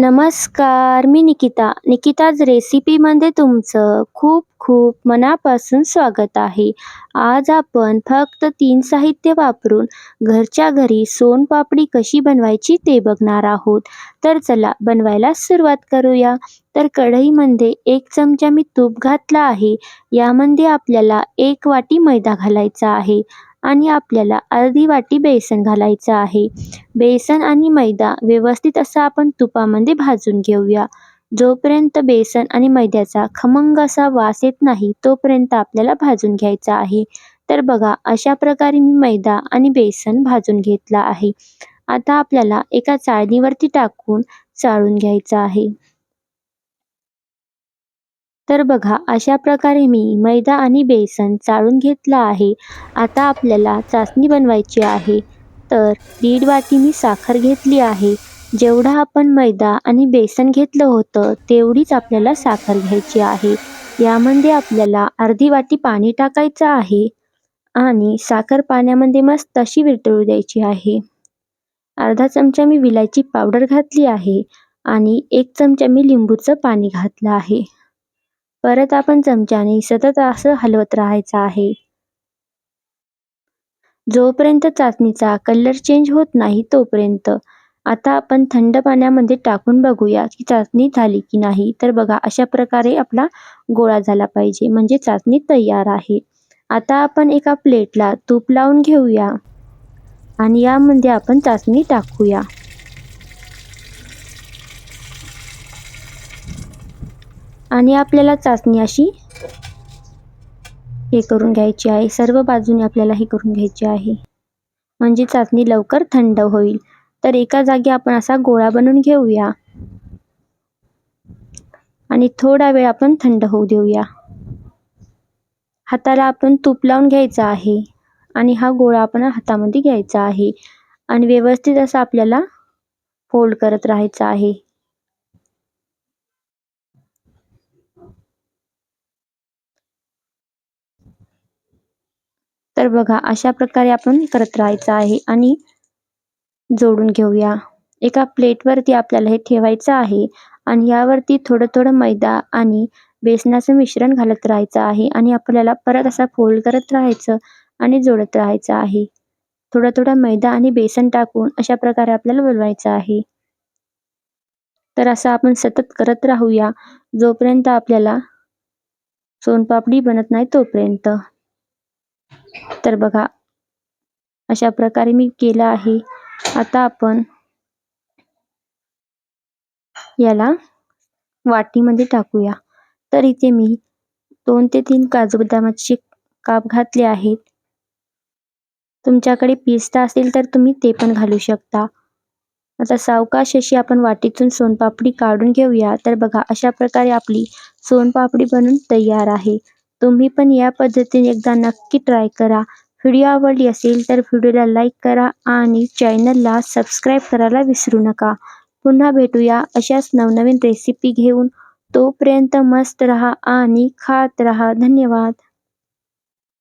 नमस्कार मी निकिता. निकिताज रेसिपीमध्ये तुमचं खूप खूप मनापासून स्वागत आहे. आज आपण फक्त तीन साहित्य वापरून घरच्या घरी सोनपापडी कशी बनवायची ते बघणार आहोत. तर चला बनवायला सुरुवात करूया. तर कढईमध्ये एक चमचा मी तूप घातला आहे. यामध्ये आपल्याला एक वाटी मैदा घालायचा आहे. आणि आपल्याला अर्धी वाटी बेसन घालायचं आहे. बेसन आणि मैदा व्यवस्थित असा आपण तुपामध्ये भाजून घेऊया. जोपर्यंत बेसन आणि मैद्याचा खमंग असा वास येत नाही तोपर्यंत आपल्याला भाजून घ्यायचा आहे. तर बघा अशा प्रकारे मी मैदा आणि बेसन भाजून घेतला आहे. आता आपल्याला एका चाळणीवरती टाकून चाळून घ्यायचं आहे. तर बघा अशा प्रकारे मी मैदा आणि बेसन चाळून घेतलं आहे. आता आपल्याला चाचणी बनवायची आहे. तर दीड वाटी मी साखर घेतली आहे. जेवढा आपण मैदा आणि बेसन घेतलं होतं तेवढीच आपल्याला साखर घ्यायची आहे. यामध्ये आपल्याला अर्धी वाटी पाणी टाकायचं आहे आणि साखर पाण्यामध्ये मस्त अशी विरतळू द्यायची आहे. अर्धा चमचा मी विलायची पावडर घातली आहे आणि एक चमचा मी लिंबूचं पाणी घातलं आहे. परत आपण चमच्याने सतत असं हलवत राहायचं आहे. जोपर्यंत चाचणीचा कलर चेंज होत नाही तोपर्यंत. आता आपण थंड पाण्यामध्ये टाकून बघूया की चाचणी झाली की नाही. तर बघा अशा प्रकारे आपला गोळा झाला पाहिजे म्हणजे चाचणी तयार आहे. आता आपण एका प्लेटला तूप लावून घेऊया. आणि यामध्ये आपण चाचणी टाकूया. आणि आपल्याला चाचणी अशी हे करून घ्यायची आहे. सर्व बाजूने आपल्याला हे करून घ्यायची आहे. म्हणजे चाचणी लवकर थंड होईल. तर एका जागी आपण असा गोळा बनवून घेऊया. आणि थोडा वेळ आपण थंड होऊ देऊया. हाताला आपण तूप लावून घ्यायचं आहे. आणि हा गोळा आपण हातामध्ये घ्यायचा आहे. आणि व्यवस्थित असा आपल्याला फोल्ड करत राहायचं आहे. तर बघा अशा प्रकारे आपण करत राहायचं आहे आणि जोडून घेऊया. एका प्लेटवरती आपल्याला हे ठेवायचं आहे आणि यावरती थोडं थोडं मैदा आणि बेसनाचं मिश्रण घालत राहायचं आहे आणि आपल्याला परत असा फोल्ड करत राहायचं आणि जोडत राहायचं आहे. थोडा थोडा मैदा आणि बेसन टाकून अशा प्रकारे आपल्याला बनवायचं आहे. तर असं आपण सतत करत राहूया जोपर्यंत आपल्याला सोनपापडी बनत नाही तोपर्यंत. तर बघा अशा प्रकारे मी केलं आहे. आता आपण याला वाटीमध्ये टाकूया. तर इथे मी दोन ते तीन काजू बदामाचे काप घातले आहेत. तुमच्याकडे पिस्ता असेल तर तुम्ही ते पण घालू शकता. आता सावकाश अशी आपण वाटीतून सोनपापडी काढून घेऊया. तर बघा अशा प्रकारे आपली सोनपापडी बनून तयार आहे. तुम्ही पण या पद्धतीने एकदा नक्की ट्राय करा. व्हिडिओ आवडली असेल तर व्हिडिओला लाईक करा आणि चॅनलला सबस्क्राईब करायला विसरू नका. पुन्हा भेटूया अशाच नवनवीन रेसिपी घेऊन. तोपर्यंत मस्त रहा आणि खात रहा. धन्यवाद.